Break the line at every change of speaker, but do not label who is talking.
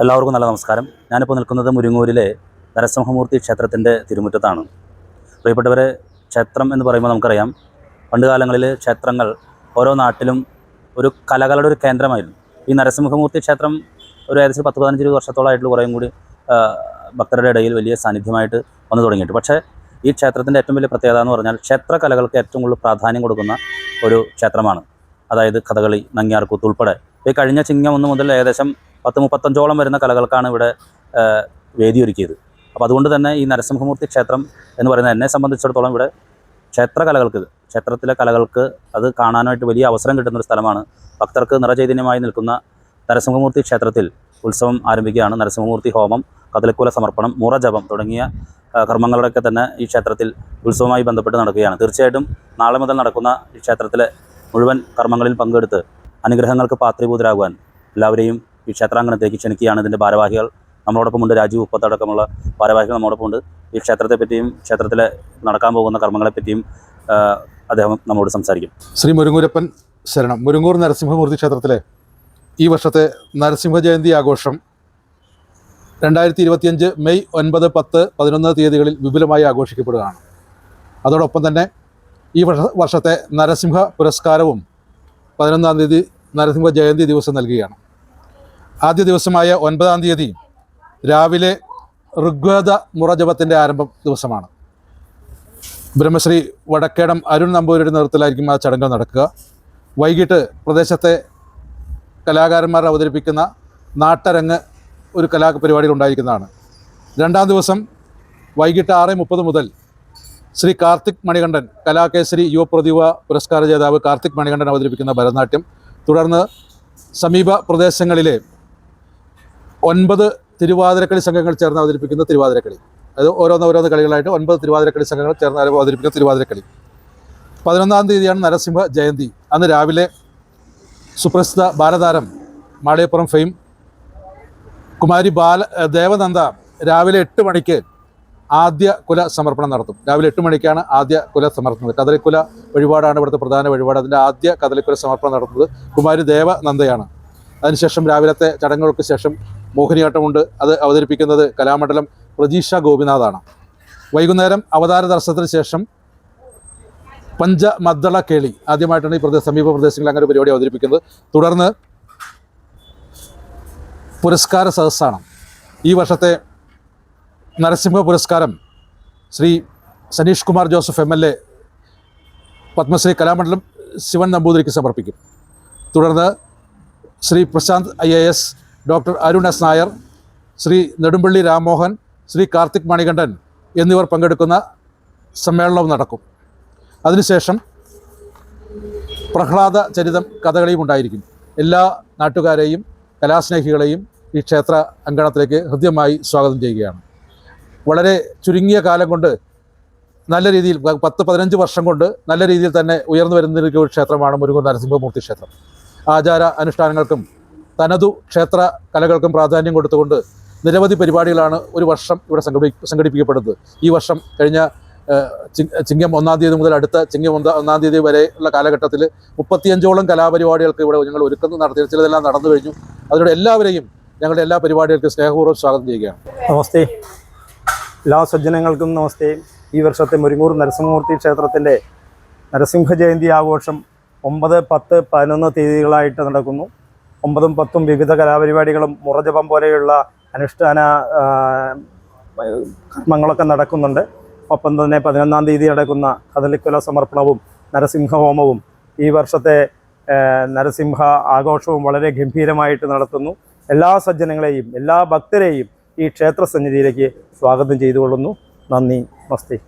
എല്ലാവർക്കും നല്ല നമസ്കാരം. ഞാനിപ്പോൾ നിൽക്കുന്നത് മുരിങ്ങൂരിലെ നരസിംഹമൂർത്തി ക്ഷേത്രത്തിന്റെ തിരുമുറ്റത്താണ്. പ്രിയപ്പെട്ടവരെ ക്ഷേത്രം എന്ന് പറയുമ്പോൾ നമുക്കറിയാം പണ്ട് കാലങ്ങളിൽ ക്ഷേത്രങ്ങൾ ഓരോ നാട്ടിലും ഒരു കലകളുടെ ഒരു കേന്ദ്രമായിരുന്നു. ഈ നരസിംഹമൂർത്തി ക്ഷേത്രം ഒരു ഏകദേശം പത്ത് പതിനഞ്ച് ഇരുപത് വർഷത്തോളമായിട്ടുള്ള കുറേയും കൂടി ഭക്തരുടെ ഇടയിൽ വലിയ സാന്നിധ്യമായിട്ട് വന്നു തുടങ്ങിയിട്ട്. പക്ഷേ ഈ ക്ഷേത്രത്തിന്റെ ഏറ്റവും വലിയ പ്രത്യേകത എന്ന് പറഞ്ഞാൽ ക്ഷേത്ര കലകൾക്ക് ഏറ്റവും കൂടുതൽ പ്രാധാന്യം കൊടുക്കുന്ന ഒരു ക്ഷേത്രമാണ്. അതായത് കഥകളി നങ്ങിയാർക്കൂത്ത് ഉൾപ്പെടെ. ഈ കഴിഞ്ഞ ചിങ്ങം ഒന്ന് മുതൽ ഏകദേശം പത്ത് മുപ്പത്തഞ്ചോളം വരുന്ന കലകൾക്കാണ് ഇവിടെ വേദിയൊരുക്കിയത്. അപ്പോൾ അതുകൊണ്ട് തന്നെ ഈ നരസിംഹമൂർത്തി ക്ഷേത്രം എന്ന് പറയുന്നത് എന്നെ സംബന്ധിച്ചിടത്തോളം ഇവിടെ ക്ഷേത്ര കലകൾക്ക് ക്ഷേത്രത്തിലെ കലകൾക്ക് അത് കാണാനായിട്ട് വലിയ അവസരം കിട്ടുന്ന ഒരു സ്ഥലമാണ്. ഭക്തർക്ക് നിറചൈതന്യമായി നിൽക്കുന്ന നരസിംഹമൂർത്തി ക്ഷേത്രത്തിൽ ഉത്സവം ആരംഭിക്കുകയാണ്. നരസിംഹമൂർത്തി ഹോമം കദളിക്കുല സമർപ്പണം മുറജപം തുടങ്ങിയ കർമ്മങ്ങളൊക്കെ തന്നെ ഈ ക്ഷേത്രത്തിൽ ഉത്സവമായി ബന്ധപ്പെട്ട് നടക്കുകയാണ്. തീർച്ചയായിട്ടും നാളെ മുതൽ നടക്കുന്ന ഈ ക്ഷേത്രത്തിലെ മുഴുവൻ കർമ്മങ്ങളിൽ പങ്കെടുത്ത് അനുഗ്രഹങ്ങൾക്ക് പാത്രീഭൂതരാകുവാൻ എല്ലാവരെയും ഈ ക്ഷേത്രാങ്കണത്തേക്ക് ക്ഷണിക്കുകയാണ്. ഇതിന്റെ ഭാരവാഹികൾ നമ്മളോടൊപ്പമുണ്ട് രാജീവ് ഉപ്പത്തടക്കമുള്ള ഭാരവാഹികൾ നമ്മോടൊപ്പമുണ്ട് ഈ ക്ഷേത്രത്തെ പറ്റിയും ക്ഷേത്രത്തിലെ നടക്കാൻ പോകുന്ന കർമ്മങ്ങളെപ്പറ്റിയും അദ്ദേഹം നമ്മോട് സംസാരിക്കും.
ശ്രീ മുരുങ്ങൂരപ്പൻ ശരണം. മുരുങ്ങൂർ നരസിംഹമൂർത്തി ക്ഷേത്രത്തിലെ ഈ വർഷത്തെ നരസിംഹ ജയന്തി ആഘോഷം രണ്ടായിരത്തി ഇരുപത്തിയഞ്ച് മെയ് ഒൻപത് പത്ത് പതിനൊന്ന് തീയതികളിൽ വിപുലമായി ആഘോഷിക്കപ്പെടുകയാണ്. അതോടൊപ്പം തന്നെ ഈ വർഷ വർഷത്തെ നരസിംഹ പുരസ്കാരവും പതിനൊന്നാം തീയതി നരസിംഹ ജയന്തി ദിവസം നൽകുകയാണ്. ആദ്യ ദിവസമായ ഒൻപതാം തീയതി രാവിലെ ഋഗ്വേദ മുറജപത്തിന്റെ ആരംഭ ദിവസമാണ്. ബ്രഹ്മശ്രീ വടക്കേടം അരുൺ നമ്പൂരിയുടെ നേതൃത്വത്തിലായിരിക്കും ആ ചടങ്ങുകൾ നടക്കുക. വൈകിട്ട് പ്രദേശത്തെ കലാകാരന്മാർ അവതരിപ്പിക്കുന്ന നാട്ടരങ്ങ് ഒരു കലാപരിപാടികൾ ഉണ്ടായിരിക്കുന്നതാണ്. രണ്ടാം ദിവസം വൈകിട്ട് ആറ് മുപ്പത് മുതൽ ശ്രീ കാർത്തിക് മണികണ്ഠൻ കലാകേസരി യുവപ്രതിഭ പുരസ്കാര ജേതാവ് കാർത്തിക് മണികണ്ഠൻ അവതരിപ്പിക്കുന്ന ഭരതനാട്യം. തുടർന്ന് സമീപ പ്രദേശങ്ങളിലെ ഒൻപത് തിരുവാതിരക്കളി സംഘങ്ങൾ ചേർന്ന് അവതരിപ്പിക്കുന്ന തിരുവാതിരക്കളി. അത് ഓരോന്ന് ഓരോന്ന് കളികളായിട്ട് ഒൻപത് തിരുവാതിരക്കളി സംഘങ്ങൾ ചേർന്ന് അവതരിപ്പിക്കുന്ന തിരുവാതിരക്കളി. പതിനൊന്നാം തീയതിയാണ് നരസിംഹ ജയന്തി. അന്ന് രാവിലെ സുപ്രസിദ്ധ ബാലതാരം മാളിയപ്പുറം ഫെയിം കുമാരി ബാല ദേവനന്ദ രാവിലെ എട്ട് മണിക്ക് ആദ്യ കുല സമർപ്പണം നടത്തും. രാവിലെ എട്ട് മണിക്കാണ് ആദ്യ കുല സമർപ്പണത് കദളിക്കുല വഴിപാടാണ് ഇവിടുത്തെ പ്രധാന വഴിപാട്. അതിന്റെ ആദ്യ കദളിക്കുല സമർപ്പണം നടത്തുന്നത് കുമാരി ദേവനന്ദയാണ്. അതിനുശേഷം രാവിലത്തെ ചടങ്ങുകൾക്ക് ശേഷം മോഹിനിയാട്ടമുണ്ട്. അത് അവതരിപ്പിക്കുന്നത് കലാമണ്ഡലം പ്രതീക്ഷ ഗോപിനാഥാണ്. വൈകുന്നേരം അവതാര ദർശനത്തിന് ശേഷം പഞ്ചമദ്ദള കേളി. ആദ്യമായിട്ടാണ് ഈ പ്രദേശ സമീപ പ്രദേശങ്ങളിൽ അങ്ങനെ പരിപാടി അവതരിപ്പിക്കുന്നത്. തുടർന്ന് പുരസ്കാര സദസ്സാണ്. ഈ വർഷത്തെ നരസിംഹ പുരസ്കാരം Shri Saneesh Kumar Joseph M L A Padmashri Kalamandalam Sivan നമ്പൂതിരിക്ക് സമർപ്പിക്കും. തുടർന്ന് Shri Prashanth I A S doctor Arun S Nair Shri Nedumpally Ramohan Shri Karthik Manikandan എന്നിവർ പങ്കെടുക്കുന്ന സമ്മേളനവും നടക്കും. അതിനുശേഷം പ്രഹ്ലാദ ചരിതം കഥകളിയും ഉണ്ടായിരിക്കും. എല്ലാ നാട്ടുകാരെയും കലാസ്നേഹികളെയും ഈ ക്ഷേത്ര അങ്കണത്തിലേക്ക് ഹൃദ്യമായി സ്വാഗതം ചെയ്യുകയാണ്. വളരെ ചുരുങ്ങിയ കാലം കൊണ്ട് നല്ല രീതിയിൽ പത്ത് പതിനഞ്ച് വർഷം കൊണ്ട് നല്ല രീതിയിൽ തന്നെ ഉയർന്നു വരുന്ന ഒരു ക്ഷേത്രമാണ് മുരുകൻ നരസിംഹമൂർത്തി ക്ഷേത്രം. ആചാര അനുഷ്ഠാനങ്ങൾക്കും തനതു ക്ഷേത്ര കലകൾക്കും പ്രാധാന്യം കൊടുത്തുകൊണ്ട് നിരവധി പരിപാടികളാണ് ഒരു വർഷം ഇവിടെ സംഘടി സംഘടിപ്പിക്കപ്പെടുന്നത്. ഈ വർഷം കഴിഞ്ഞ ചിങ്ങം ഒന്നാം തീയതി മുതൽ അടുത്ത ചിങ്ങം ഒന്നാം ഒന്നാം തീയതി വരെ ഉള്ള കാലഘട്ടത്തിൽ മുപ്പത്തിയഞ്ചോളം കലാപരിപാടികൾക്ക് ഇവിടെ ഞങ്ങൾ ഒരുക്കം നടത്തി ചിലതെല്ലാം നടന്നു കഴിഞ്ഞു. അതിലൂടെ എല്ലാവരെയും ഞങ്ങളുടെ എല്ലാ പരിപാടികൾക്കും സ്നേഹപൂർവം സ്വാഗതം ചെയ്യുകയാണ്.
നമസ്തേ. എല്ലാ സജ്ജനങ്ങൾക്കും നമസ്തേ. ഈ വർഷത്തെ മുരിങ്ങൂർ നരസിംഹമൂർത്തി ക്ഷേത്രത്തിന്റെ നരസിംഹ ജയന്തി ആഘോഷം ഒമ്പത് പത്ത് പതിനൊന്ന് തീയതികളായിട്ട് നടക്കുന്നു. ഒമ്പതും പത്തും വിവിധ കലാപരിപാടികളും മുറജപം പോലെയുള്ള അനുഷ്ഠാന കർമ്മങ്ങളൊക്കെ നടക്കുന്നുണ്ട്. ഒപ്പം തന്നെ പതിനൊന്നാം തീയതി നടക്കുന്ന കഥലിക്കുല സമർപ്പണവും നരസിംഹഹോമവും ഈ വർഷത്തെ നരസിംഹ ആഘോഷവും വളരെ ഗംഭീരമായിട്ട് നടത്തുന്നു. എല്ലാ സജ്ജനങ്ങളെയും എല്ലാ ഭക്തരെയും ഈ ക്ഷേത്ര സന്നിധിയിലേക്ക് സ്വാഗതം ചെയ്തുകൊള്ളുന്നു. നന്ദി നമസ്തേ.